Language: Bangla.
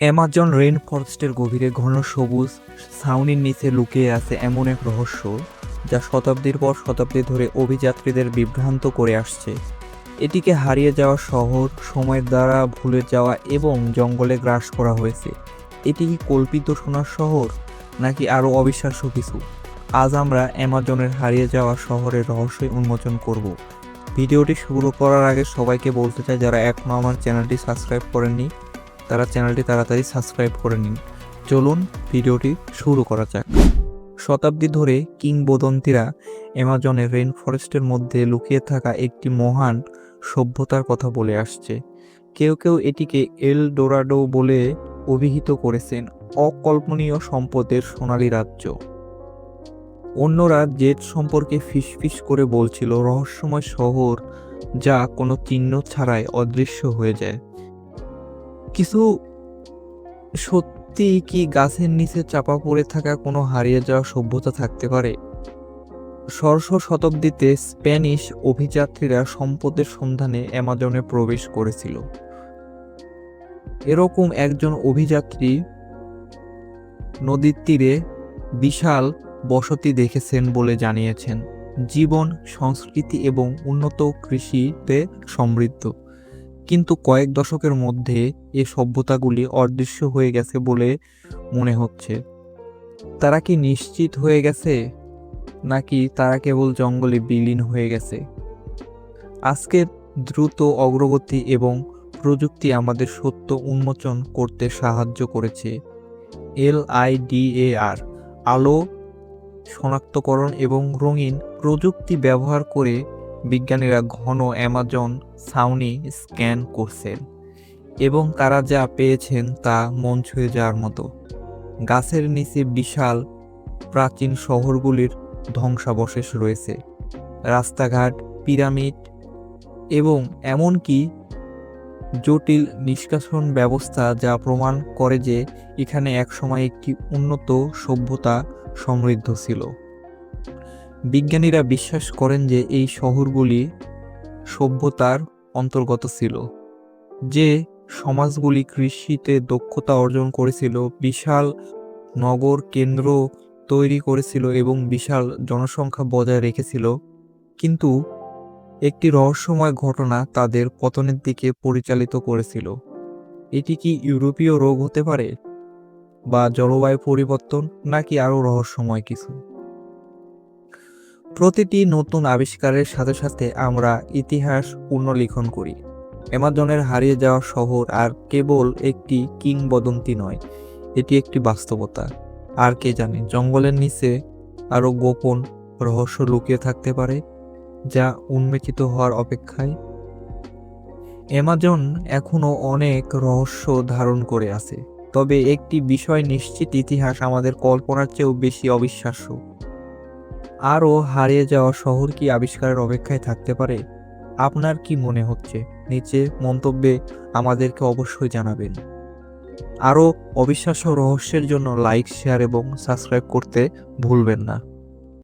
অ্যামাজন রেইন ফরেস্টের গভীরে ঘন সবুজ ছাউনির নিচে লুকিয়ে আছে এমন এক রহস্য যা শতাব্দীর পর শতাব্দী ধরে অভিযাত্রীদের বিভ্রান্ত করে আসছে। এটিকে হারিয়ে যাওয়া শহর, সময়ের দ্বারা ভুলে যাওয়া এবং জঙ্গলে গ্রাস করা হয়েছে। এটি কি কল্পিত সোনার শহর, নাকি আরও অবিশ্বাস্য কিছু? আজ আমরা অ্যামাজনের হারিয়ে যাওয়া শহরের রহস্যই উন্মোচন করব। ভিডিওটি শুরু করার আগে সবাইকে বলতে চাই, যারা এখনও আমার চ্যানেলটি সাবস্ক্রাইব করেননি তারা চ্যানেলটি তাড়াতাড়ি সাবস্ক্রাইব করে নিন। চলুন ভিডিওটি শুরু করা যাক। শতাব্দী ধরে কিংবদন্তিরা অ্যামাজনের রেইন ফরেস্টের মধ্যে লুকিয়ে থাকা একটি মহান সভ্যতার কথা বলে আসছে। কেউ কেউ এটিকে এল ডোরাডো বলে অভিহিত করেছেন, অকল্পনীয় সম্পদের সোনালী রাজ্য। অন্যরা জেট সম্পর্কে ফিসফিস করে বলছিল, রহস্যময় শহর যা কোনো চিহ্ন ছাড়াই অদৃশ্য হয়ে যায়। কিছু সত্যি কি গাছের নিচে চাপা পড়ে থাকা কোনো হারিয়ে যাওয়া সভ্যতা থাকতে পারে? ষোড়শ শতাব্দীতে স্প্যানিশ অভিযাত্রীরা সম্পদের সন্ধানে অ্যামাজনে প্রবেশ করেছিল। এরকম একজন অভিযাত্রী নদীর তীরে বিশাল বসতি দেখেছেন বলে জানিয়েছেন। জীবন, সংস্কৃতি এবং উন্নত কৃষিতে সমৃদ্ধ। কিন্তু কয়েক দশকের মধ্যে এ সভ্যতাগুলি অদৃশ্য হয়ে গেছে বলে মনে হচ্ছে। তারা কি নিশ্চিত হয়ে গেছে? নাকি তারা কেবল জঙ্গলে বিলীন হয়ে গেছে? আজকের দ্রুত অগ্রগতি এবং প্রযুক্তি আমাদের সত্য উন্মোচন করতে সাহায্য করেছে। এল আই আর, আলো, শনাক্তকরণ এবং রঙিন প্রযুক্তি ব্যবহার করে বিজ্ঞানীরা ঘন অ্যামাজন ছাউনি স্ক্যান করছেন এবং তারা যা পেয়েছেন তা মন ছুঁয়ে যাওয়ার মতো। গাছের নিচে বিশাল প্রাচীন শহরগুলির ধ্বংসাবশেষ রয়েছে। রাস্তাঘাট, পিরামিড এবং এমনকি জটিল নিষ্কাশন ব্যবস্থা যা প্রমাণ করে যে এখানে একসময় একটি উন্নত সভ্যতা সমৃদ্ধ ছিল। বিজ্ঞানীরা বিশ্বাস করেন যে এই শহরগুলি সভ্যতার অন্তর্গত ছিল, যে সমাজগুলি কৃষিতে দক্ষতা অর্জন করেছিল, বিশাল নগর কেন্দ্র তৈরি করেছিল এবং বিশাল জনসংখ্যা বজায় রেখেছিল। কিন্তু একটি রহস্যময় ঘটনা তাদের পতনের দিকে পরিচালিত করেছিল। এটি কি ইউরোপীয় রোগ হতে পারে বা জলবায়ু পরিবর্তন নাকি আরও রহস্যময় কিছু? প্রতিটি নতুন আবিষ্কারের সাথে সাথে আমরা ইতিহাস পুনর্লিখন করি। অ্যামাজনের হারিয়ে যাওয়া শহর আর কেবল একটি কিংবদন্তি নয়, এটি একটি বাস্তবতা। আর কে জানে, জঙ্গলের নিচে আরও গোপন রহস্য লুকিয়ে থাকতে পারে, যা উন্মেচিত হওয়ার অপেক্ষায়। অ্যামাজন এখনও অনেক রহস্য ধারণ করে আছে, তবে একটি বিষয় নিশ্চিত, ইতিহাস আমাদের কল্পনার চেয়েও বেশি অবিশ্বাস্য। আরও হারিয়ে যাওয়া শহর কি আবিষ্কারের অপেক্ষায় থাকতে পারে? আপনার কি মনে হচ্ছে? নিচে মন্তব্যে আমাদেরকে অবশ্যই জানাবেন। আরও অবিশ্বাস্য রহস্যের জন্য লাইক, শেয়ার এবং সাবস্ক্রাইব করতে ভুলবেন না।